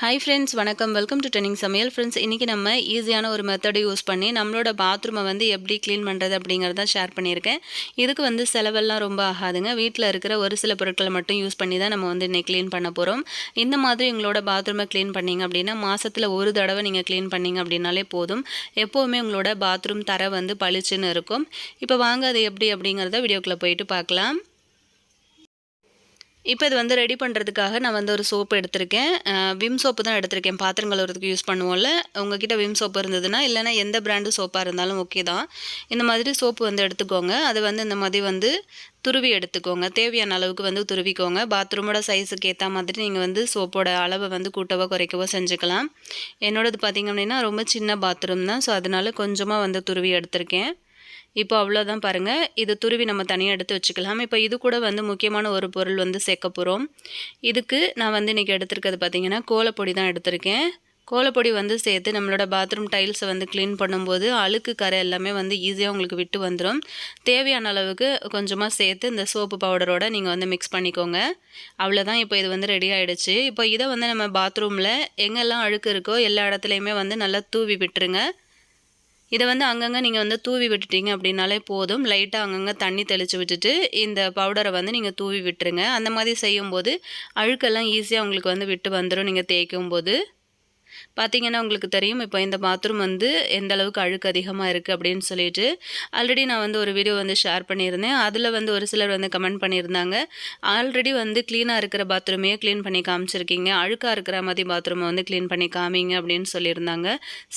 Hi friends வணக்கம். Welcome to training சமையல் friends இன்றைக்கி நம்ம ஈஸியான ஒரு மெத்தடை யூஸ் பண்ணி நம்மளோட பாத்ரூமை வந்து எப்படி க்ளீன் பண்ணுறது அப்படிங்கிறத ஷேர் பண்ணியிருக்கேன். இதுக்கு வந்து செலவெல்லாம் ரொம்ப ஆகாதுங்க. வீட்டில் இருக்கிற ஒரு சில பொருட்களை மட்டும் யூஸ் பண்ணி தான் நம்ம வந்து இன்றைக்கி க்ளீன் பண்ண போகிறோம் இந்த மாதிரி உங்களோட பாத்ரூமை க்ளீன் பண்ணிங்க அப்படின்னா மாதத்தில் ஒரு தடவை நீங்கள் க்ளீன் பண்ணிங்க அப்படின்னாலே போதும். எப்போவுமே உங்களோட பாத்ரூம் தர வந்து பளிச்சுன்னு இருக்கும். இப்போ வாங்க அது எப்படி அப்படிங்கிறத வீடியோக்குள்ளே போயிட்டு பார்க்கலாம். இப்போ இது வந்து ரெடி பண்ணுறதுக்காக நான் வந்து ஒரு சோப்பு எடுத்திருக்கேன். விம் சோப்பு தான் எடுத்திருக்கேன். பாத்திரம் கழுவுறதுக்கு யூஸ் பண்ணுவோம்ல. உங்ககிட்ட விம் சோப்பு இருந்ததுன்னா இல்லைனா எந்த பிராண்டு சோப்பாக இருந்தாலும் ஓகே தான். இந்த மாதிரி சோப்பு வந்து எடுத்துக்கோங்க. அது வந்து இந்த மாதிரி வந்து துருவி எடுத்துக்கோங்க. தேவையான அளவுக்கு வந்து துருவிக்கோங்க. பாத்ரூமோட சைஸுக்கு ஏற்ற மாதிரி நீங்கள் வந்து சோப்போட அளவை வந்து கூட்டவோ குறைக்கவோ செஞ்சுக்கலாம். என்னோடது பார்த்திங்க அப்படின்னா ரொம்ப சின்ன பாத்ரூம் தான். ஸோ அதனால் கொஞ்சமாக வந்து துருவி எடுத்திருக்கேன். இப்போ அவ்வளோதான் பாருங்கள் இது துருவி நம்ம தனியாக எடுத்து வச்சுக்கலாம். இப்போ இது கூட வந்து முக்கியமான ஒரு பொருள் வந்து சேர்க்க போகிறோம் இதுக்கு நான் வந்து இன்றைக்கி எடுத்துருக்கிறது பார்த்திங்கன்னா கோலப்பொடி தான் எடுத்திருக்கேன். கோலப்பொடி வந்து சேர்த்து நம்மளோட பாத்ரூம் டைல்ஸை வந்து க்ளீன் பண்ணும்போது அழுக்கு கரை எல்லாமே வந்து ஈஸியாக உங்களுக்கு விட்டு வந்துடும் தேவையான அளவுக்கு கொஞ்சமாக சேர்த்து இந்த சோப்பு பவுடரோட நீங்கள் வந்து மிக்ஸ் பண்ணிக்கோங்க. அவ்வளோதான் இப்போ இது வந்து ரெடி ஆகிடுச்சு இப்போ இதை வந்து நம்ம பாத்ரூமில் எங்கெல்லாம் அழுக்கு இருக்கோ எல்லா இடத்துலையுமே வந்து நல்லா தூவி விட்டுருங்க. இதை வந்து அங்கங்கே நீங்கள் வந்து தூவி விட்டுட்டீங்க அப்படின்னாலே போதும். லைட்டாக அங்கங்கே தண்ணி தெளித்து விட்டுட்டு இந்த பவுடரை வந்து நீங்கள் தூவி விட்டுருங்க. அந்த மாதிரி செய்யும்போது அழுக்கெல்லாம் ஈஸியாக உங்களுக்கு வந்து விட்டு வந்துடும் நீங்கள் தேய்க்கும் போது பார்த்தீங்கன்னா உங்களுக்கு தெரியும் இப்போ இந்த பாத்ரூம் வந்து எந்த அளவுக்கு அழுக்கு அதிகமாக இருக்குது அப்படின்னு சொல்லிட்டு ஆல்ரெடி நான் வந்து ஒரு வீடியோ வந்து ஷேர் பண்ணியிருந்தேன். அதில் வந்து ஒரு சிலர் வந்து கமெண்ட் பண்ணியிருந்தாங்க. ஆல்ரெடி வந்து க்ளீனாக இருக்கிற பாத்ரூமையே க்ளீன் பண்ணி காமிச்சிருக்கீங்க. அழுக்காக இருக்கிற மாதிரி பாத்ரூமை வந்து க்ளீன் பண்ணி காமிங்க அப்படின்னு சொல்லியிருந்தாங்க.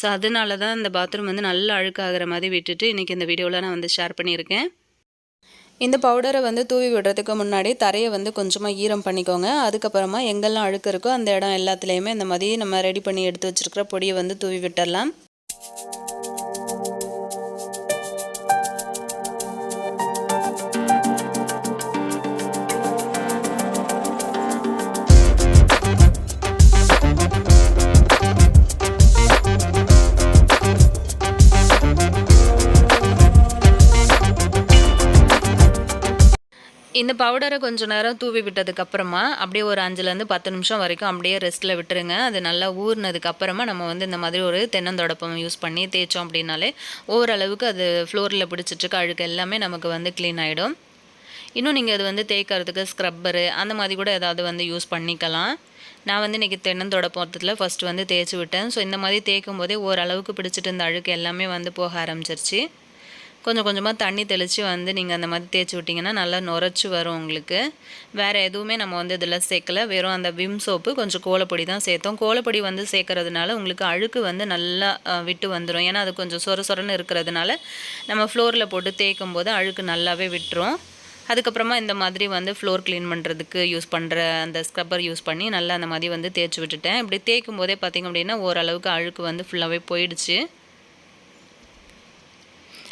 ஸோ அதனால தான் இந்த பாத்ரூம் வந்து நல்லா அழுக்காகிற மாதிரி விட்டுட்டு இன்றைக்கி இந்த வீடியோவில் நான் வந்து ஷேர் பண்ணியிருக்கேன். இந்த பவுடரை வந்து தூவி விடுறதுக்கு முன்னாடி தரையை வந்து கொஞ்சமாக ஈரம் பண்ணிக்கோங்க. அதுக்கப்புறமா எங்கெல்லாம் அழுக்கு இருக்கோ அந்த இடம் எல்லாத்துலேயுமே இந்த மாதிரி நம்ம ரெடி பண்ணி எடுத்து வச்சுருக்கிற பொடியை வந்து தூவி விட்டுடலாம் இந்த பவுடரை கொஞ்சம் நேரம் தூவி விட்டதுக்கப்புறமா அப்படியே ஒரு அஞ்சுலேருந்து பத்து நிமிஷம் வரைக்கும் அப்படியே ரெஸ்ட்டில் விட்டுருங்க. அது நல்லா ஊறினதுக்கப்புறமா நம்ம வந்து இந்த மாதிரி ஒரு தென்னந்தொடப்பம் யூஸ் பண்ணி தேய்ச்சோம் அப்படின்னாலே ஓரளவுக்கு அது ஃப்ளோரில் பிடிச்சிட்ருக்க அழுக்கு எல்லாமே நமக்கு வந்து க்ளீன் ஆகிடும் இன்னும் நீங்கள் அது வந்து தேய்க்கிறதுக்கு ஸ்க்ரப்பரு அந்த மாதிரி கூட ஏதாவது வந்து யூஸ் பண்ணிக்கலாம். நான் வந்து இன்றைக்கி தென்னந்தொடப்பத்தில் ஃபஸ்ட்டு வந்து தேய்ச்சி விட்டேன். ஸோ இந்த மாதிரி தேய்க்கும் போதே ஓரளவுக்கு பிடிச்சிட்டு இருந்த அழுக்கு எல்லாமே வந்து போக ஆரம்பிச்சிருச்சு. கொஞ்சம் கொஞ்சமாக தண்ணி தெளித்து வந்து நீங்கள் அந்த மாதிரி தேய்ச்சி விட்டிங்கன்னா நல்லா நுரைச்சி வரும் உங்களுக்கு. வேறு எதுவுமே நம்ம வந்து இதில் சேர்க்கல. வெறும் அந்த விம் சோப்பு கொஞ்சம் கோலப்பொடி தான் சேர்த்தோம். கோலப்பொடி வந்து சேர்க்கறதுனால உங்களுக்கு அழுக்கு வந்து நல்லா விட்டு வந்துடும் ஏன்னா அது கொஞ்சம் சொர சொரன்னு இருக்கிறதுனால நம்ம ஃப்ளோரில் போட்டு தேய்க்கும் போது அழுக்கு நல்லாவே விட்டுரும். அதுக்கப்புறமா இந்த மாதிரி வந்து ஃப்ளோர் க்ளீன் பண்ணுறதுக்கு யூஸ் பண்ணுற அந்த ஸ்க்ரப்பர் யூஸ் பண்ணி நல்லா அந்த மாதிரி வந்து தேய்ச்சி விட்டுட்டேன். இப்படி தேய்க்கும் போதே பார்த்திங்க அப்படின்னா ஓரளவுக்கு அழுக்கு வந்து ஃபுல்லாகவே போயிடுச்சு.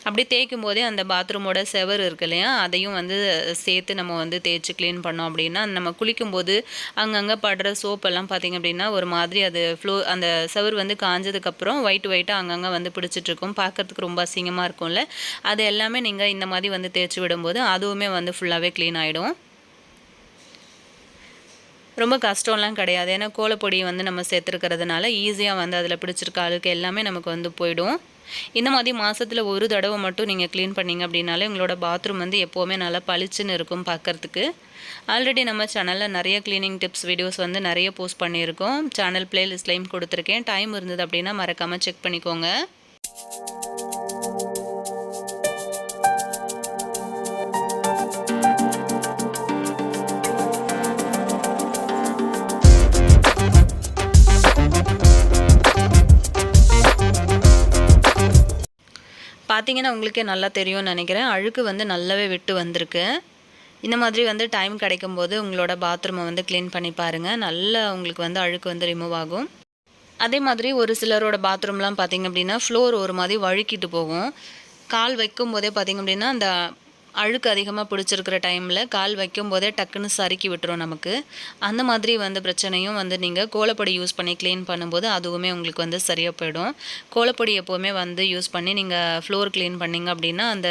அப்படி தேய்க்கும் போதே அந்த பாத்ரூமோட செவர் இருக்கு இல்லையா? அதையும் வந்து சேர்த்து நம்ம வந்து தேய்ச்சி க்ளீன் பண்ணோம் அப்படின்னா நம்ம குளிக்கும்போது அங்கங்கே படுற சோப்பெல்லாம் பார்த்திங்க அப்படின்னா ஒரு மாதிரி அது ஃப்ளோ அந்த செவர் வந்து காஞ்சதுக்கப்புறம் ஒயிட் ஒயிட்டாக அங்கங்கே வந்து பிடிச்சிட்ருக்கும். பார்க்குறதுக்கு ரொம்ப அசிங்கமாக இருக்கும்ல. அது எல்லாமே நீங்கள் இந்த மாதிரி வந்து தேய்ச்சி விடும்போது அதுவுமே வந்து ஃபுல்லாகவே க்ளீன் ஆகிடும் ரொம்ப கஷ்டம்லாம் கிடையாது. ஏன்னா கோலப்பொடி வந்து நம்ம சேர்த்துருக்கிறதுனால ஈஸியாக வந்து அதில் பிடிச்சிருக்க அழுக்கு எல்லாமே நமக்கு வந்து போயிடும். இந்த மாதிரி மாதத்தில் ஒரு தடவை மட்டும் நீங்கள் க்ளீன் பண்ணிங்க அப்படின்னாலே உங்களோட பாத்ரூம் வந்து எப்போவுமே நல்லா பளிச்சுன்னு இருக்கும் பார்க்குறதுக்கு ஆல்ரெடி நம்ம சேனலில் நிறைய க்ளீனிங் டிப்ஸ் வீடியோஸ் வந்து நிறைய போஸ்ட் பண்ணியிருக்கோம். சேனல் பிளேலிஸ்ட்லையும் கொடுத்துருக்கேன். டைம் இருந்தது அப்படின்னா மறக்காமல் செக் பண்ணிக்கோங்க. பார்த்தீங்கன்னா உங்களுக்கே நல்லா தெரியும்னு நினைக்கிறேன். அழுக்கு வந்து நல்லாவே விட்டு வந்திருக்கு. இந்த மாதிரி வந்து டைம் கிடைக்கும்போது உங்களோட பாத்ரூமை வந்து க்ளீன் பண்ணி பாருங்கள் நல்லா உங்களுக்கு வந்து அழுக்கு வந்து ரிமூவ் ஆகும். அதே மாதிரி ஒரு சிலரோட பாத்ரூம்லாம் பார்த்திங்க அப்படின்னா ஃப்ளோர் ஒரு மாதிரி வழுக்கிட்டு போகும். கால் வைக்கும் போதே பார்த்திங்க அப்படின்னா அந்த அழுக்கு அதிகமாக பிடிச்சிருக்கிற டைமில் கால் வைக்கும் போதே டக்குன்னு சறுக்கி விட்டுரும் நமக்கு. அந்த மாதிரி வந்து பிரச்சனையும் வந்து நீங்கள் கோலப்பொடி யூஸ் பண்ணி க்ளீன் பண்ணும்போது அதுவுமே உங்களுக்கு வந்து சரியாக போயிடும். கோலப்பொடி எப்போவுமே வந்து யூஸ் பண்ணி நீங்கள் ஃப்ளோர் க்ளீன் பண்ணிங்க அப்படின்னா அந்த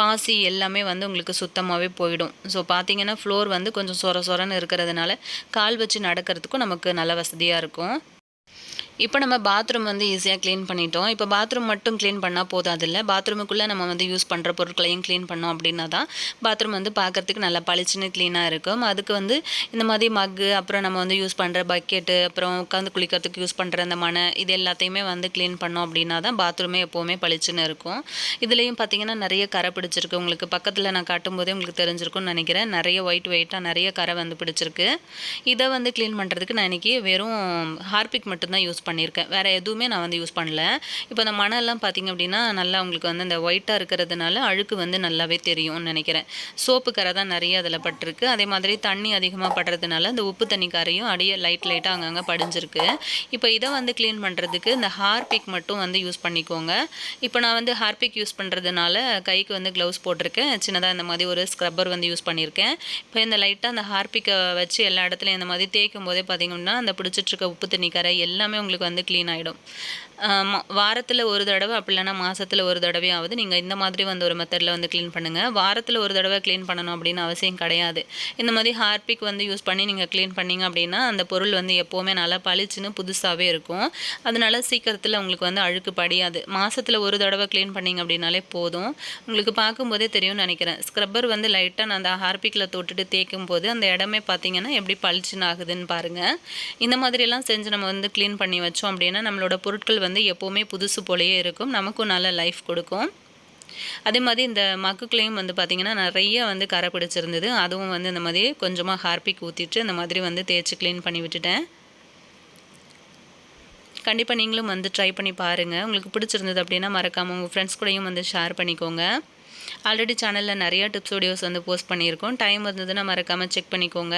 பாசி எல்லாமே வந்து உங்களுக்கு சுத்தமாகவே போயிடும். ஸோ பார்த்தீங்கன்னா ஃப்ளோர் வந்து கொஞ்சம் சொர சொரன்னு இருக்கிறதுனால கால் வச்சு நடக்கிறதுக்கும் நமக்கு நல்ல வசதியாக இருக்கும். இப்போ நம்ம பாத்ரூம் வந்து ஈஸியாக க்ளீன் பண்ணிட்டோம். இப்போ பாத்ரூம் மட்டும் க்ளீன் பண்ணால் போதாதில்ல. பாத்ரூமுக்குள்ளே நம்ம வந்து யூஸ் பண்ணுற பொருட்களையும் க்ளீன் பண்ணோம் அப்படின்னா தான் பாத்ரூம் வந்து பார்க்குறதுக்கு நல்லா பளிச்சுன்னு க்ளீனாக இருக்கும். அதுக்கு வந்து இந்த மாதிரி மக்கு அப்புறம் நம்ம வந்து யூஸ் பண்ணுற பக்கெட்டு அப்புறம் உட்காந்து குளிக்கிறதுக்கு யூஸ் பண்ணுற அந்த மனை இது எல்லாத்தையுமே வந்து க்ளீன் பண்ணோம் அப்படின்னா தான் பாத்ரூமே எப்போவுமே பளிச்சுன்னு இருக்கும். இதுலேயும் பார்த்தீங்கன்னா நிறைய கரை பிடிச்சிருக்கு. உங்களுக்கு பக்கத்தில் நான் காட்டும்போதே உங்களுக்கு தெரிஞ்சிருக்கும்னு நினைக்கிறேன். நிறைய ஒயிட் ஒயிட்டாக நிறைய கரை வந்து பிடிச்சிருக்கு. இதை வந்து க்ளீன் பண்ணுறதுக்கு நான் இன்றைக்கி வெறும் ஹார்பிக் மட்டும்தான் யூஸ் பண்ணியிருக்கேன். வேறு எதுவுமே நான் வந்து யூஸ் பண்ணல. இப்போ இந்த மணல்லாம் பார்த்திங்க அப்படின்னா நல்லா உங்களுக்கு வந்து இந்த ஒயிட்டாக இருக்கிறதுனால அழுக்கு வந்து நல்லாவே தெரியும்னு நினைக்கிறேன். சோப்பு கரை தான் நிறைய அதில் பட்டிருக்கு. அதே மாதிரி தண்ணி அதிகமாக படுறதுனால இந்த உப்பு தண்ணி கரையும் அடியே லைட் லைட்டாக அங்கங்கே படிஞ்சிருக்கு. இப்போ இதை வந்து க்ளீன் பண்ணுறதுக்கு இந்த ஹார்பிக் மட்டும் வந்து யூஸ் பண்ணிக்கோங்க. இப்போ நான் வந்து ஹார்பிக் யூஸ் பண்ணுறதுனால கைக்கு வந்து க்ளவுஸ் போட்டிருக்கேன். சின்னதாக இந்த மாதிரி ஒரு ஸ்க்ரப்பர் வந்து யூஸ் பண்ணியிருக்கேன். இப்போ இந்த லைட்டாக அந்த ஹார்பிக்கை வச்சு எல்லா இடத்துலையும் இந்த மாதிரி தேய்க்கும் போதே பார்த்திங்கன்னா அந்த பிடிச்சிட்ருக்க உப்பு தண்ணி கரை எல்லாமே உங்களுக்கு வந்து க்ளீன் ஆகிடும் வாரத்தில் ஒரு தடவை அப்படி இல்லைனா மாதத்தில் ஒரு தடவையாவது நீங்கள் இந்த மாதிரி வந்து ஒரு மெத்தடில் வந்து க்ளீன் பண்ணுங்கள் வாரத்தில் ஒரு தடவை க்ளீன் பண்ணணும் அப்படின்னு அவசியம் கிடையாது. இந்த மாதிரி ஹார்பிக் வந்து யூஸ் பண்ணி நீங்கள் க்ளீன் பண்ணிங்க அப்படின்னா அந்த பொருள் வந்து எப்போவுமே நல்லா பளிச்சுன்னு புதுசாகவே இருக்கும். அதனால சீக்கிரத்தில் உங்களுக்கு வந்து அழுக்கு படியாது. மாதத்தில் ஒரு தடவை க்ளீன் பண்ணிங்க அப்படின்னாலே போதும். உங்களுக்கு பார்க்கும்போதே தெரியும்னு நினைக்கிறேன். ஸ்க்ரப்பர் வந்து லைட்டாக நான் அந்த ஹார்பிக்கில் தொட்டுட்டு தேய்க்கும் போது அந்த இடமே பார்த்தீங்கன்னா எப்படி பளிச்சுன்னு ஆகுதுன்னு பாருங்கள் இந்த மாதிரியெல்லாம் செஞ்சு நம்ம வந்து க்ளீன் பண்ணி வச்சோம் அப்படின்னா நம்மளோட பொருட்கள் வந்து எப்போவுமே புதுசு போலேயே இருக்கும். நமக்கும் நல்ல லைஃப் கொடுக்கும். அதே மாதிரி இந்த மக்குக்குலேயும் வந்து பார்த்திங்கன்னா நிறைய வந்து கரை பிடிச்சிருந்தது. அதுவும் வந்து இந்த மாதிரி கொஞ்சமாக ஹார்பிக் ஊற்றிட்டு இந்த மாதிரி வந்து தேய்ச்சி க்ளீன் பண்ணி விட்டுட்டேன். கண்டிப்பாக நீங்களும் வந்து ட்ரை பண்ணி பாருங்கள் உங்களுக்கு பிடிச்சிருந்தது அப்படின்னா மறக்காமல் உங்கள் ஃப்ரெண்ட்ஸ் கூடயும் வந்து ஷேர் பண்ணிக்கோங்க. ஆல்ரெடி சேனலில் நிறைய டிப்ஸ் வீடியோஸ் வந்து போஸ்ட் பண்ணியிருக்கோம். டைம் இருந்ததுன்னா மறக்காமல் செக் பண்ணிக்கோங்க.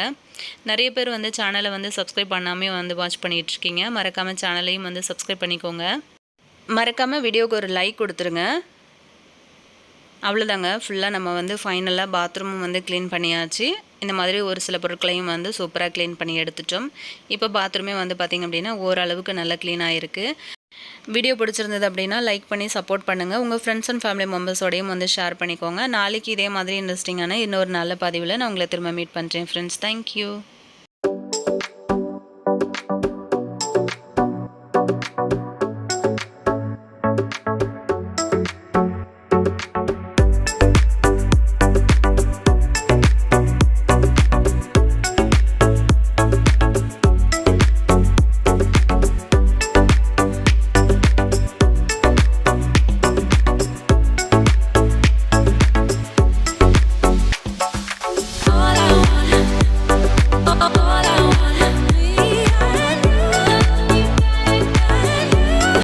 நிறைய பேர் வந்து சேனலை வந்து சப்ஸ்கிரைப் பண்ணாமே வந்து வாட்ச் பண்ணிகிட்ருக்கீங்க மறக்காமல் சேனலையும் வந்து சப்ஸ்கிரைப் பண்ணிக்கோங்க. மறக்காமல் வீடியோவுக்கு ஒரு லைக் கொடுத்துருங்க. அவ்வளோதாங்க ஃபுல்லாக நம்ம வந்து ஃபைனலாக பாத்ரூமும் வந்து க்ளீன் பண்ணியாச்சு. இந்த மாதிரி ஒரு சில பொருட்களையும் வந்து சூப்பராக க்ளீன் பண்ணி எடுத்துட்டோம். இப்போ பாத்ரூமே வந்து பார்த்திங்க அப்படின்னா ஓரளவுக்கு நல்லா க்ளீன் ஆகிருக்கு வீடியோ பிடிச்சிருந்தது அப்படின்னா லைக் பண்ணி சப்போர்ட் பண்ணுங்கள் உங்கள் ஃப்ரெண்ட்ஸ் அண்ட் ஃபேமிலி மெம்பர்ஸோடையும் வந்து ஷேர் பண்ணிக்கோங்க. நாளைக்கு இதே மாதிரி இன்ட்ரெஸ்டிங்கான இன்னொரு நல்ல பதிவில் நான் உங்களை திரும்ப மீட் பண்ணுறேன் ஃப்ரெண்ட்ஸ் தேங்க்யூ